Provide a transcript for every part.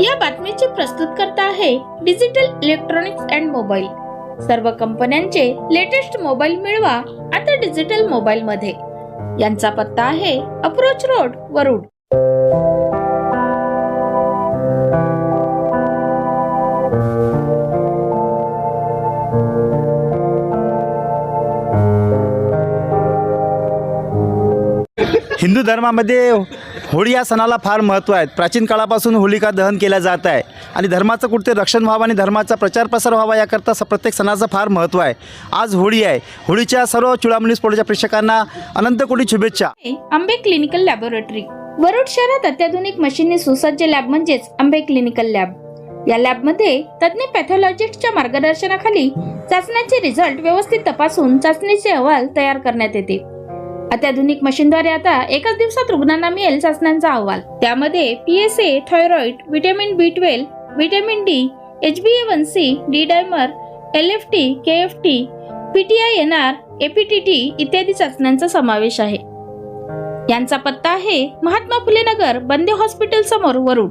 या बातमीचे प्रस्तुत करता आहे डिजिटल इलेक्ट्रॉनिक्स अँड मोबाईल. सर्व कंपन्यांचे लेटेस्ट मोबाईल मिळवा आता डिजिटल मोबाईल मध्ये यांचा पत्ता आहे अप्रोच रोड वरुड. हिंदू धर्मामध्ये होळी या सणाला फार महत्त्व आहे. प्राचीन काळापासून होलिका दहन केल्या जात आहे. आणि धर्माचं कुठे रक्षण व्हावं आणि धर्माचा प्रचार प्रसार व्हावा याकरता स- प्रत्येक सणाचं फार महत्त्व आहे. आज होळी आहे. होळीच्या सर्व चुळामणी स्पोर्टच्या प्रेक्षकांना अनंत कोटी शुभेच्छा. आंबे क्लिनिकल लॅबोरेटरी. वरुड शहरात अत्याधुनिक मशीनने सुसज्ज लॅब म्हणजेच आंबे क्लिनिकल लॅब. या लॅबमध्ये तज्ज्ञ पॅथॉलॉजिस्टच्या मार्गदर्शनाखाली चाचण्यांचे रिझल्ट व्यवस्थित तपासून चाचणीचे अहवाल तयार करण्यात येते. अत्याधुनिक मशीनद्वारे आता एकाच दिवसात रुग्णांना मिळेल चाचण्यांचा अहवाल. त्यामध्ये PSA thyroid vitamin B twelve vitamin D H B A one C D dimer L F T K F T PTI N R APTT इत्यादी चाचण्यांचा समावेश आहे. यांचा पत्ता आहे महात्मा फुले नगर बंदे हॉस्पिटल समोर वरुड.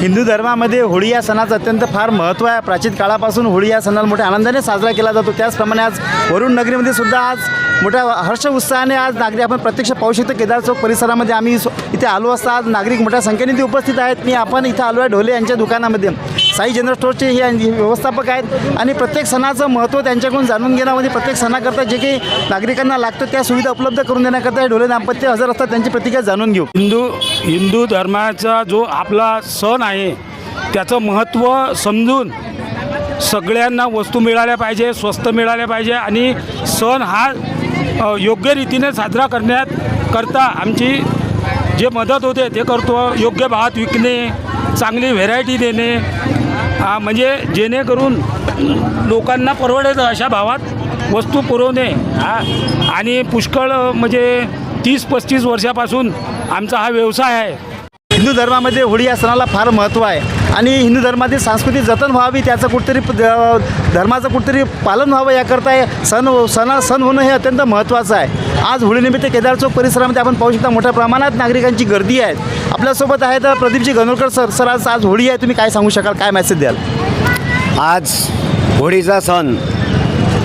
हिंदू धर्मामध्ये होळी या सणाचं अत्यंत फार महत्त्व आहे. प्राचीन काळापासून होळी या सणाला मोठ्या आनंदाने साजरा केला जातो. त्याचप्रमाणे आज वरुण नगरीमध्ये सुद्धा आज मोठ्या हर्ष उत्साहाने आज नागरिक आपण प्रत्यक्ष पाहू शकतो. केदार चौक परिसरामध्ये आम्ही इथे आलो असता. आज नागरिक मोठ्या संख्येने इथे उपस्थित आहेत. मी आपण इथं आलो आहे ढोले यांच्या दुकानामध्ये. साई जनरल स्टोअरचे हे व्यवस्थापक आहेत. आणि प्रत्येक सणाचं महत्त्व त्यांच्याकडून जाणून घेण्यामध्ये प्रत्येक सणाकरता जे काही नागरिकांना लागतं त्या सुविधा उपलब्ध करून देण्याकरता हे ढोले दाम्पत्य हजर असतात. त्यांची प्रतिक्रिया जाणून घेऊ. हिंदू हिंदू धर्माचा जो आपला सण आहे त्याचं महत्त्व समजून सगळ्यांना वस्तू मिळाल्या पाहिजे स्वस्त मिळाल्या पाहिजे आणि सण हा योग्य रीतीने साजरा करण्यात करता आमची जे मदत होते ते करतो. योग्य भावात विकणे चांगली व्हेरायटी देणे म्हणजे जेणेकरून लोकांना परवडेल अशा भावात वस्तू पुरवणे हा. आणि पुष्कळ म्हणजे तीस पस्तीस वर्षापासून आमचा हा व्यवसाय आहे. हिंदू धर्मामध्ये होळी या सणाला फार महत्त्व आहे. आणि हिंदू धर्मातील संस्कृती जतन व्हावी त्याचं कुठेतरी धर्माचं कुठेतरी पालन व्हावं याकरता हे सण सणा सण होणं हे अत्यंत महत्त्वाचं आहे. आज होळीनिमित्त केदार चौक परिसरामध्ये आपण पाहू शकता मोठ्या प्रमाणात नागरिकांची गर्दी आहे. आपल्यासोबत आहे तर प्रदीपजी गणोरकर सर. सर आज आज होळी आहे तुम्ही काय सांगू शकाल काय मेसेज द्याल? आज होळीचा सण.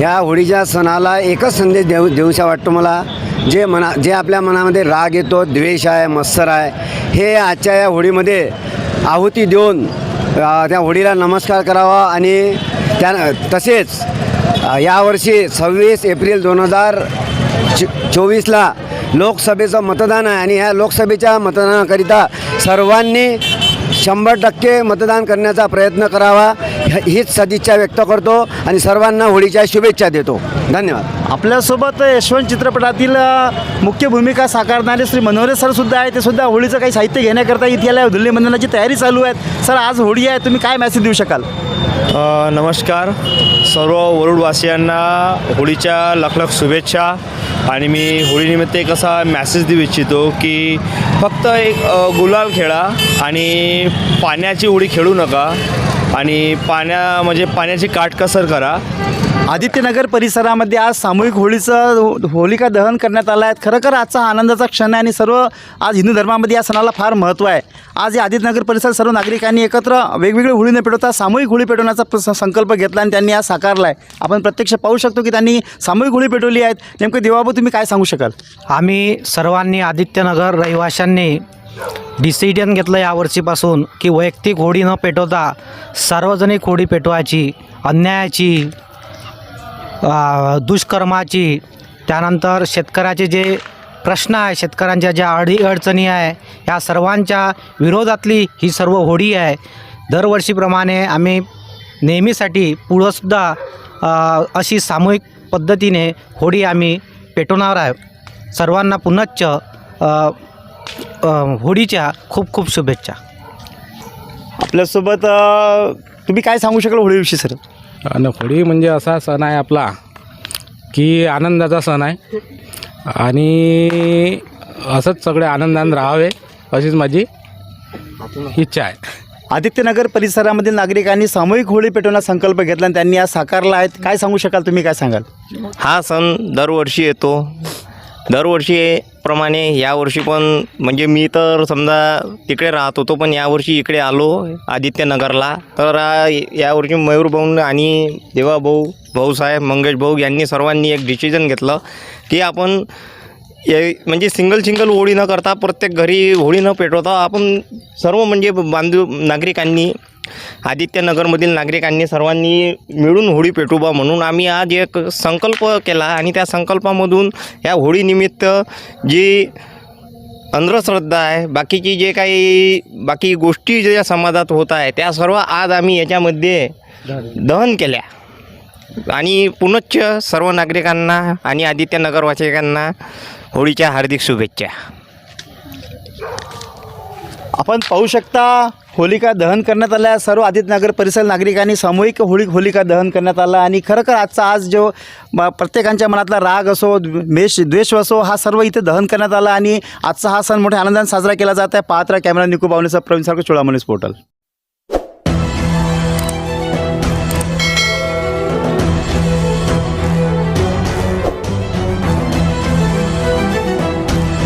या होळीच्या सणाला एकच संदेश देऊ देऊशा वाटतो मला. जे मना जे आपल्या मनामध्ये राग येतो द्वेष आहे मत्सर आहे हे आजच्या या होळीमध्ये आहुती देऊन त्या होळीला नमस्कार करावा आणि त्या तसेच यावर्षी सव्वीस एप्रिल दोन हजार च चोवीसला लोकसभेचं मतदान आहे आणि ह्या लोकसभेच्या मतदानाकरिता सर्वांनी शंभर टक्के मतदान करण्याचा प्रयत्न करावा. हीच सदिच्छा व्यक्त करतो आणि सर्वांना होळीच्या शुभेच्छा देतो. धन्यवाद. आपल्यासोबत यशवंत चित्रपटातील मुख्य भूमिका साकारणारे श्री मनोहरे सर सुद्धा आहे ते सुद्धा होळीचं काही साहित्य घेण्याकरता इथे आल्या दिल्ली बंधनाची तयारी चालू आहे सर आज होळी आहे. तुम्ही काय मेसेज देऊ शकाल? नमस्कार. सर्व वरुडवासियांना होळीच्या लखलख शुभेच्छा. आणि मी होळीनिमित्त एक असा मॅसेज देऊ इच्छितो की फक्त एक गुलाल खेळा आणि पाण्याची उडी खेळू नका. आणि पाण्या म्हणजे पाण्याची काटकसर करा. आदित्यनगर परिसरामध्ये आज सामूहिक होळीचं हो- होलिका दहन करण्यात आलं आहे. खरोखर आजचा आनंदाचा क्षण आहे आणि सर्व आज हिंदू धर्मामध्ये या सणाला फार महत्त्व आहे. आज या आदित्यनगर परिसरात सर्व नागरिकांनी एकत्र वेगवेगळी होळी न पेटवता सामूहिक होळी पेटवण्याचा संकल्प घेतला आणि त्यांनी आज साकारला आहे. आपण प्रत्यक्ष पाहू शकतो की त्यांनी सामूहिक होळी पेटवली आहेत. नेमकं देवाबू तुम्ही काय सांगू शकाल? आम्ही सर्वांनी आदित्यनगर रहिवाशांनी डिसिजन घेतलं यावर्षीपासून की वैयक्तिक होळी न पेटवता सार्वजनिक होडी पेटवायची अन्यायाची दुष्कर्माची त्यानंतर शेतकऱ्याचे जे प्रश्न आहे शेतकऱ्यांच्या ज्या अडी अडचणी आहे ह्या सर्वांच्या विरोधातली ही सर्व होडी आहे. दरवर्षीप्रमाणे आम्ही नेहमीसाठी पुढंसुद्धा अशी सामूहिक पद्धतीने होडी आम्ही पेटवणार आहे. सर्वांना पुनश्च होळीच्या खूप खूप शुभेच्छा. आपल्यासोबत तुम्ही काय सांगू शकाल होळीविषयी सर? आणि होळी म्हणजे असा सण आहे आपला की आनंदाचा सण आहे. आणि असंच सगळे आनंदाने राहावे अशीच माझी इच्छा आहे. आदित्यनगर परिसरामधील नागरिकांनी सामूहिक होळी पेटवण्याचा संकल्प घेतला आणि त्यांनी आज साकारला आहे. काय सांगू शकाल तुम्ही काय सांगाल? हा सण दरवर्षी येतो. दरवर्षी प्रमाणे यावर्षी पण म्हणजे मी तर समजा तिकडे राहत होतो पण यावर्षी इकडे आलो आदित्यनगरला. तर यावर्षी मयूर भाऊ आणि देवाभाऊ भाऊसाहेब मंगेश भाऊ यांनी सर्वांनी एक डिसिजन घेतलं की आपण ये म्हणजे सिंगल सिंगल होळी न करता प्रत्येक घरी होळी न पेटवता आपण सर्व म्हणजे बांधव नागरिकांनी आदित्यनगरमधील नागरिकांनी सर्वांनी मिळून होळी पेटूबा म्हणून आम्ही आज एक संकल्प केला आणि त्या संकल्पामधून या होळीनिमित्त जी अंधश्रद्धा आहे बाकीची जे काही बाकी गोष्टी ज्या समाजात होत आहे त्या सर्व आज आम्ही याच्यामध्ये दहन केल्या. आणि पुनश्च सर्व नागरिकांना आणि आदित्यनगरवासिकांना होळीच्या हार्दिक शुभेच्छा. आपण पाहू शकता होलिका दहन करण्यात आल्या. सर्व आदित्यनगर परिसर नागरिकांनी सामूहिक होळी होलिका दहन करण्यात आला. आणि खरंखर आजचा आज जो प्रत्येकांच्या मनातला राग असो मेष द्वेष असो हा सर्व इथे दहन करण्यात आला. आणि आजचा हा सण मोठ्या आनंदाने साजरा केला जात आहे. पात्र कॅमेरा निकू बावनेचा प्रवीण सारखं चोळामणीस पोर्टल